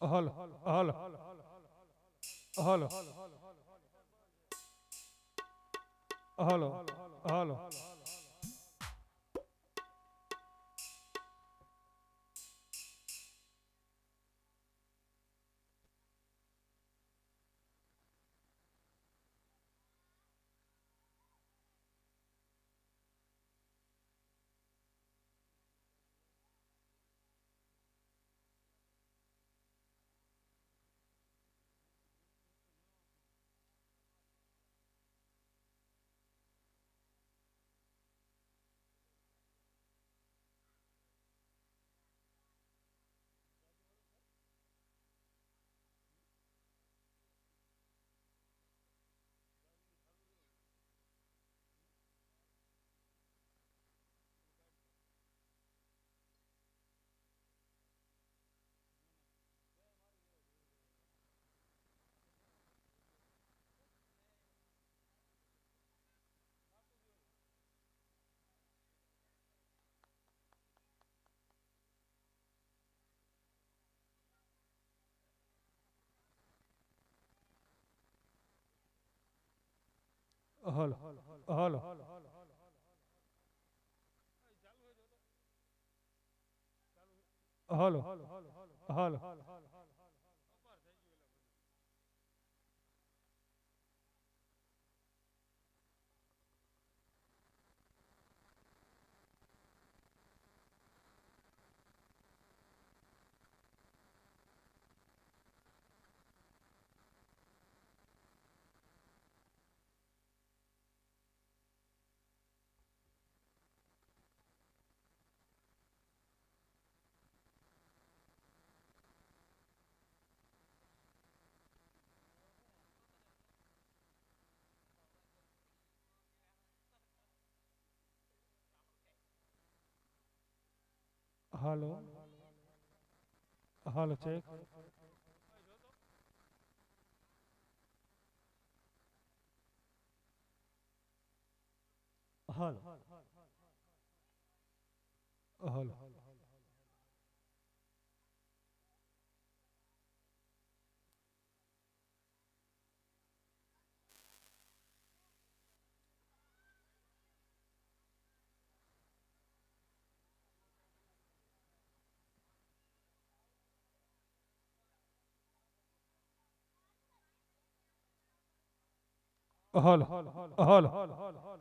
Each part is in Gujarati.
Hello hello hello hello hello hello hello hello hello hello hello check hello hello hall hall hall hall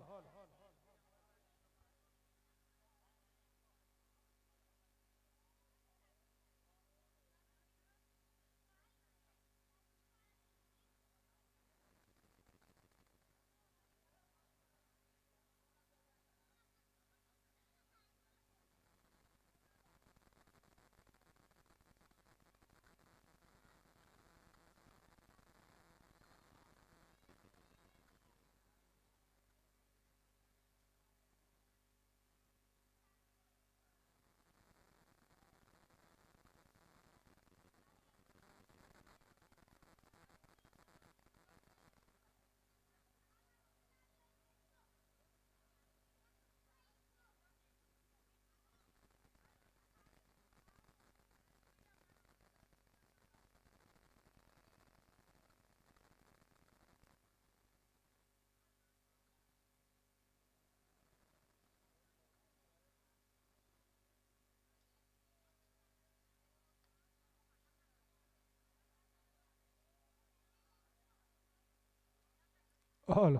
هلا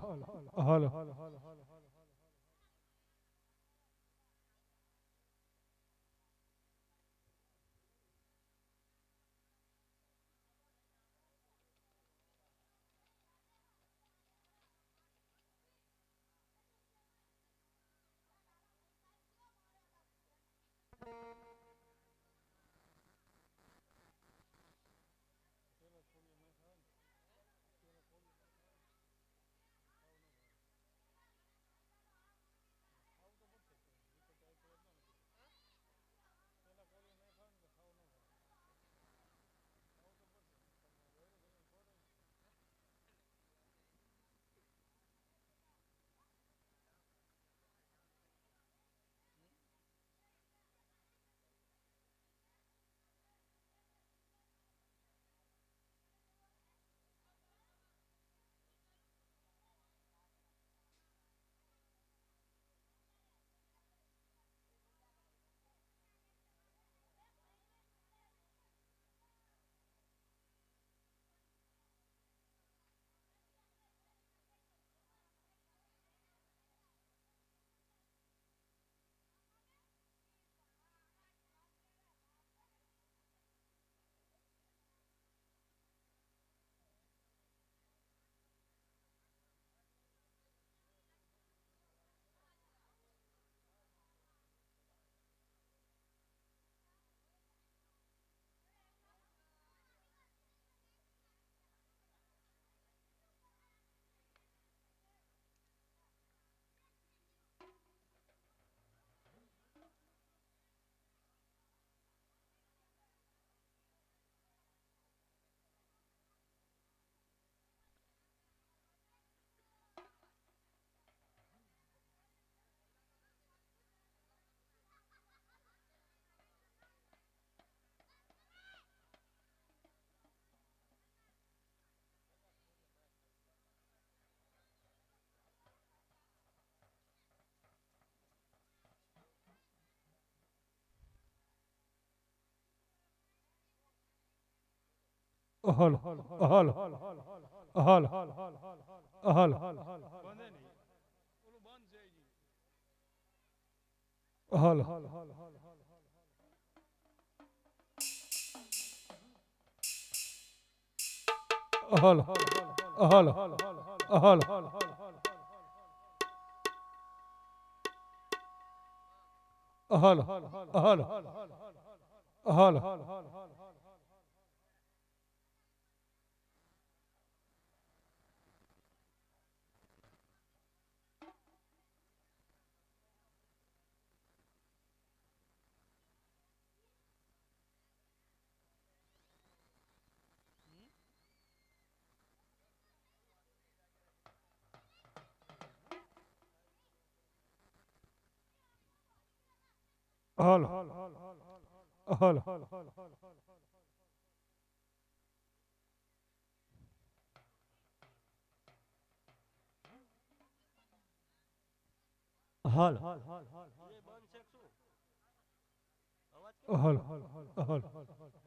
هلا hello hello hello hello hello hello hello hello hello hello hello hello hello hello હાલ હાલો હાલો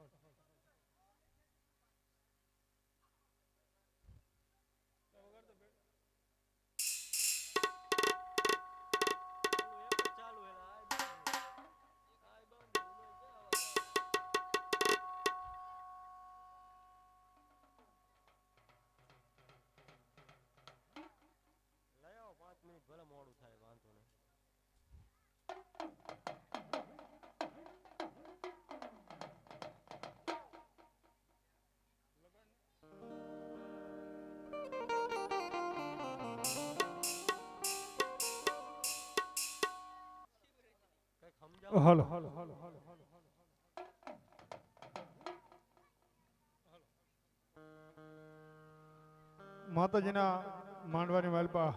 હાલો. માતાજીના માંડવાની માલપા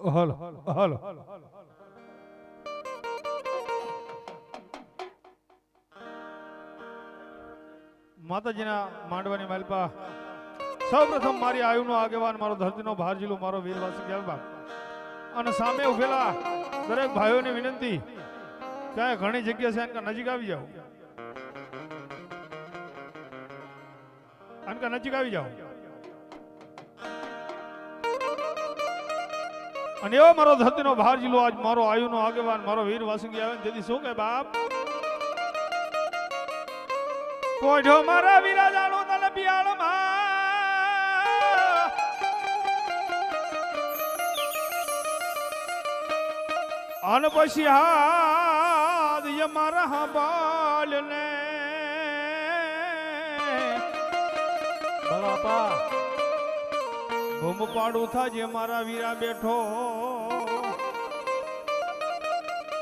હાલો, હલો. માતાજીના માંડવાની માલપા સૌપ્રથમ મારી આયુનો આગેવાન, મારો ધરતીનો ભાર જિલ્લો મારો વીરવાસી ગેલબા. અને સામે ઉભેલા દરેક ભાઈઓને વિનંતી, ક્યાંય ઘણી જગ્યા છે, એનકા નજીક આવી જાઓ. એનકા નજીક આવી જાઓ. અને એવો મારો ધરતીનો ભાર જીલો આજ મારો આયુનો આગેવાન, મારો વીર વાસંગી આવે તેથી શું કે બાપ? કોઢો મારા વીરા જાણો તને બિયાળમાં અન પછી હાદ મારા હંભાલ ને બાપા. ભૂમ પાડું થાજે મારા વીરા બેઠો.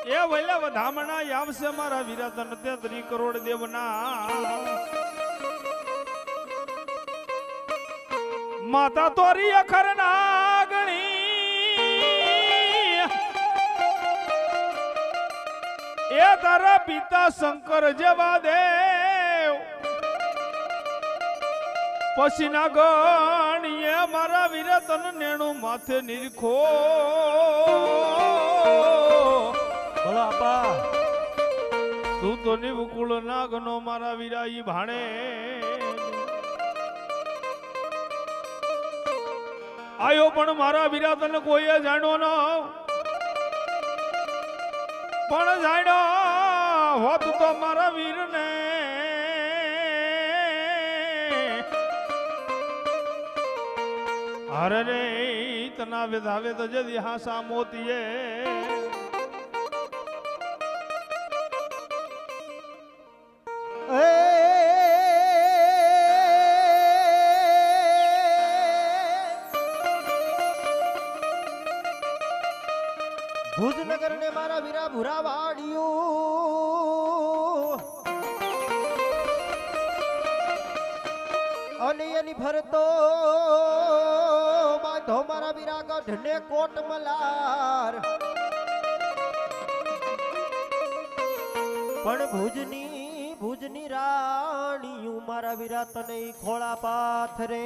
એ વહેલા વધામણા આવશે મારા વીરા તન તેત્રી કરોડ દેવના. માતા તોરી અખર નાગણી. એ તારા પિતા શંકર જેવા દેવ પછી ના ગણીએ મારા વીરા તન નેણું માથે નિરખો. બોલો આપા તું તો નિવકુળ નાગનો મારા વિરાઈ ભાણે. આયો પણ મારા વિરાતન તને કોઈએ જાણ્યો ન. પણ જાણ્યો હોત તો મારા વીરને રે તના વિધાવે તજ જદી હાસા મોતીએ. ભુજનગર ને મારા વીરા ભૂરા વાડિયું અને એની ફરતો વીરા ગઢ ને કોટ મલાર. પણ ભુજની ભુજની રાણીયું મારા વિરાતને ખોળા પાથરે.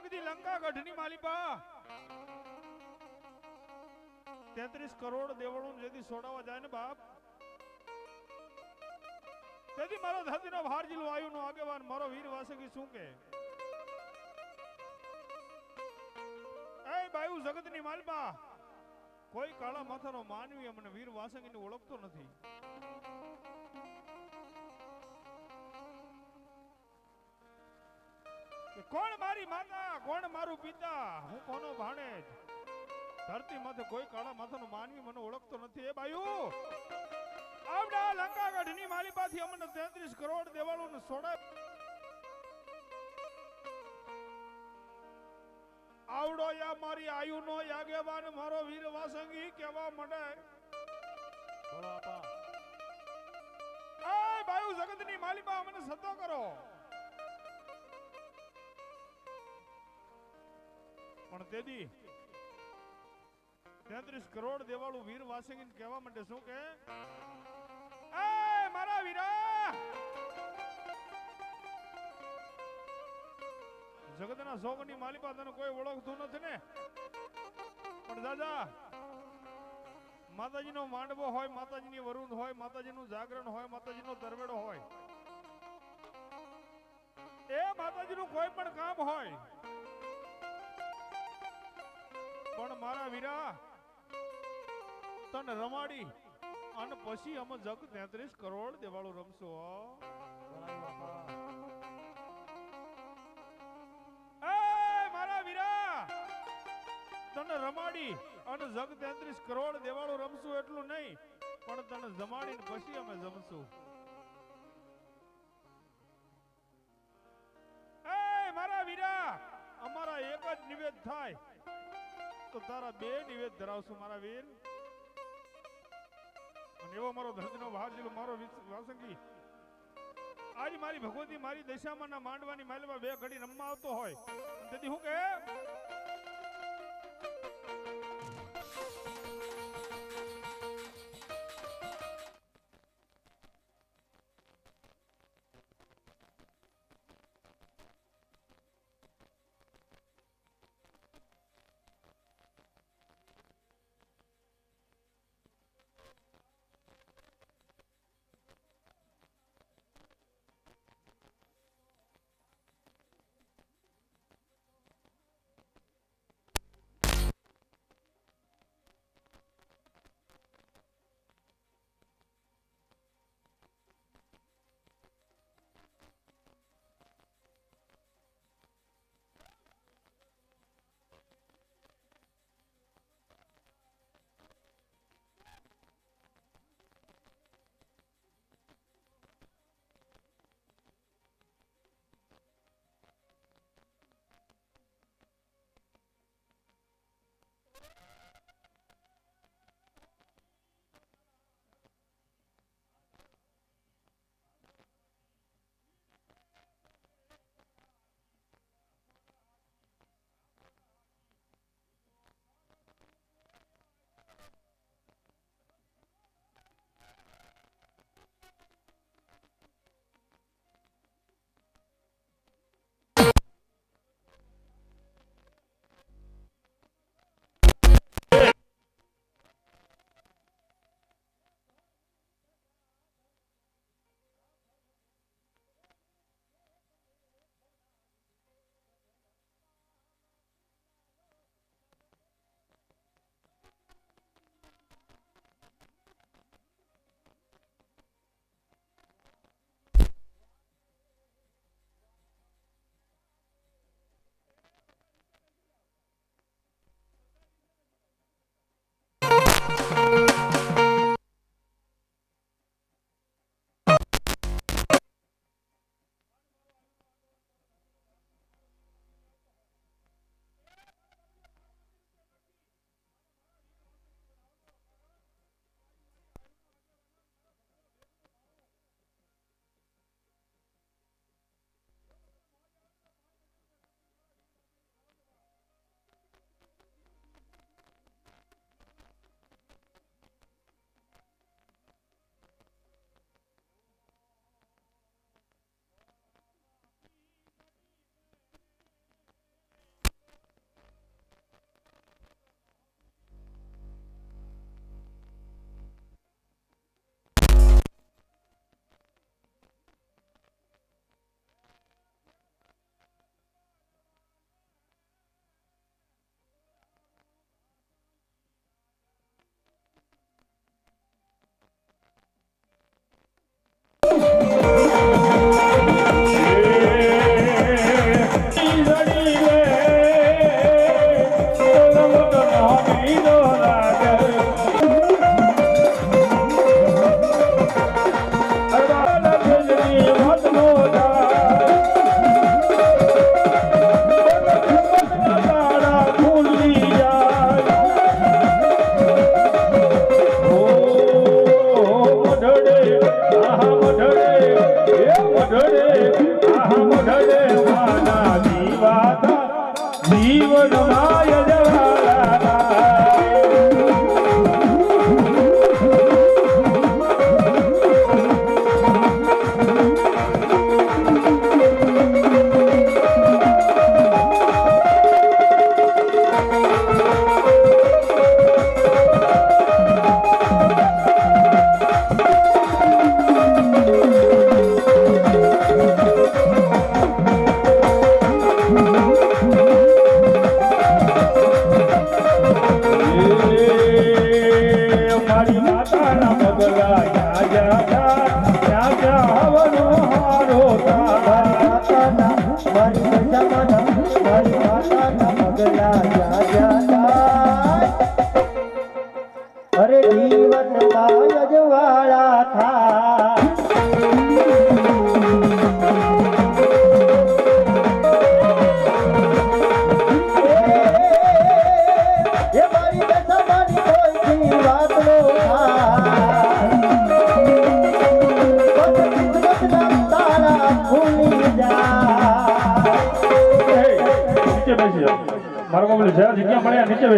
એક દી લંકા ગઢની માલિપા. તેત્રીસ કરોડ દેવળું જેથી સોડાવા જાય ને બાપ. તેથી મારો ધરતીનો ભારજીલ વાયુનો આગેવાન, મારો વીર વાસકી શું કે એ બાયુ જગતની માલિપા, કોઈ કાળા માથાનો માનવી અમને વીર વાસંગીને ઓળખતો નથી. કે કોણ મારી માતા? કોણ મારું પિતા? હું કોનો ભાણેજ? ધરતી માથે કોઈ કાળા માથાનો માનવી મને ઓળખતો નથી. એ બાયુ, આવડા લંકા ગઢની પાછી અમને 33 કરોડ દેવાળું સોડા આવડો યા મારી આયુનો યાગેવાન મારો વીર વાસંગી કેવા મંડે. બોલો આપા એ બાયુ, જગતની માલિપા મને સતો કરો. પણ તેદી તેત્રીસ કરોડ દેવાળું વીર વાસંગીને કહેવા માટે શું કે મારા વીરા! જગતના સોગની માલિપા તને કોઈ ઓળખતું નથી ને? પણ દાદા, માતાજીનો માંડવો હોય, માતાજીની વરુણ હોય, માતાજીનું જાગરણ હોય, માતાજીનો તરવેડો હોય, એ માતાજીનું કોઈ પણ કામ હોય પણ મારા વીરા, તને રમાડી અને પછી અમે જગ તેત્રીસ કરોડ દેવાળું રમશો. મારા વીરા, તને રમાડી અને જગ તેત્રીસ કરોડ દેવાળું રમશું એટલું નહીં, પણ તને જમાડીને પછી અમે જમશું. મારા વીરા, અમારા એક જ નિવેદ થાય. તારા બે નિવેદ ધરાવશું, મારા વીર. અને એવો મારો ધરતીનો બહાર જિલ્લો મારો વાસંગી, આજ મારી ભગવતી મારી દશામાં ના માંડવાની માલમાં બે ઘડી રમવા આવતો હોય. તેથી હું કે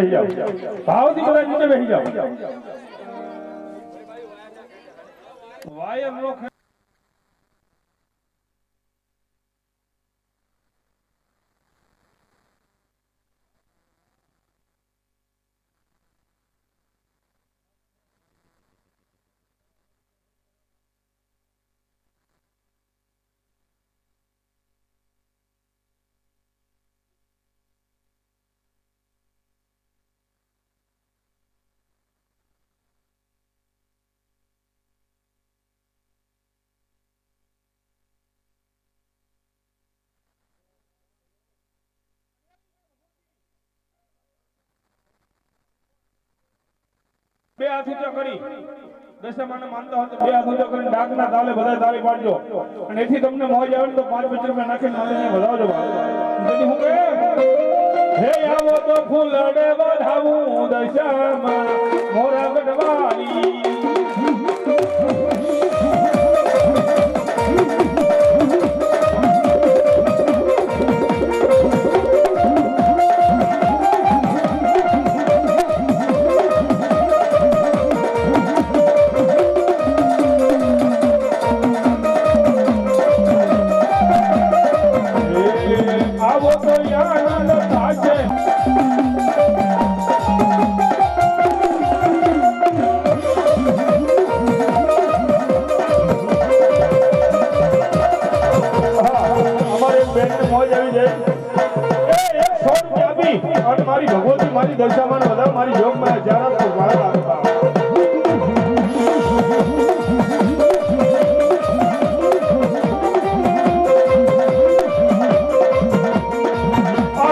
નીચે બેસી જાઓ. ભાવથી બધા નીચે બેસી જાઓ. વાયર નો બે હાથ ઊંચા કરી. દશામાને માનતા હોય તો બે હાથ ઊંચા કરીને ડાકના તાલે બધા તાળી પાડજો. અને એથી તમને મોજ આવે તો પાંચ પચીસ રૂપિયા નાખીને માતાજીને વધાવજો બાપ. હું કહે, હે આવો તો ફૂલડે વધાવું દશામાં મોરા ગઢવાલી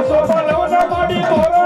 આસો બલવના માડી ધોરણ